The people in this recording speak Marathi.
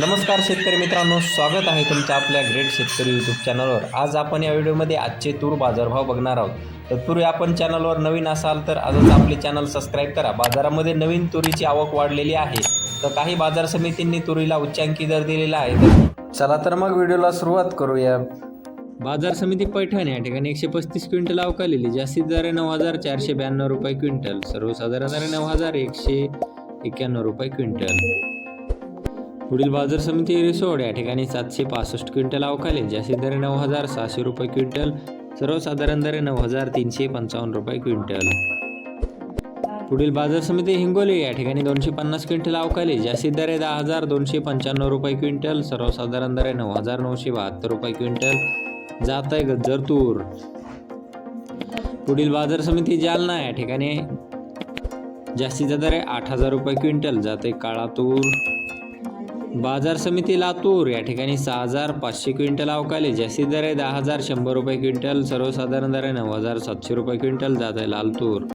नमस्कार शेतकरी मित्रांनो स्वागत आहे तुमचं आपल्या ग्रेट शेतकरी यूट्यूब चॅनलवर आज आपण या व्हिडिओमध्ये आजचे तूर बाजारभाव बघणार आहोत. तत्पूर्वी आपण चॅनलवर नवीन असाल तर आजच आपले चॅनल सबस्क्राईब करा. बाजारामध्ये नवीन तुरीची आवक वाढलेली आहे. तर काही बाजार समितींनी तुरीला उच्चांकी दर दिलेला आहे. तर चला तर मग व्हिडिओला सुरुवात करूया. बाजार समिती पैठण या ठिकाणी एकशे पस्तीस क्विंटल अवकालेली जास्तीत दर नऊ हजार चारशे ब्याण्णव रुपये क्विंटल. सर्वसाधारण दर नऊ हजार एकशे एक्क्याण्णव रुपये क्विंटल. पुढील बाजार समिती रिसोड या ठिकाणी सातशे पासष्ट क्विंटल अवकालीन जास्तीत दर नऊ हजार सहाशे रुपये क्विंटल सर्वसाधारण दर नऊ हजार तीनशे पंचावन्न रुपये क्विंटल. पुढील बाजार समिती हिंगोली या ठिकाणी दोनशे पन्नास क्विंटल अवकाली जास्तीत दर आहे दहा हजार दोनशे पंच्याण्णव रुपये क्विंटल सर्वसाधारण दर आहे नऊ हजार नऊशे बहात्तर रुपये क्विंटल. जात आहे गज्जर तूर. पुढील बाजार समिती जालना या ठिकाणी जास्तीचा दर आहे आठ हजार रुपये क्विंटल जाते काळा तूर. बाजार समिती लातूर या ठिकाणी सहा हजार पाचशे क्विंटल अवकाले जास्तीत दर आहे दहा हजार शंभर रुपये क्विंटल. सर्वसाधारण दर आहे नऊ हजार सातशे रुपये क्विंटल. जात आहे लालतूर.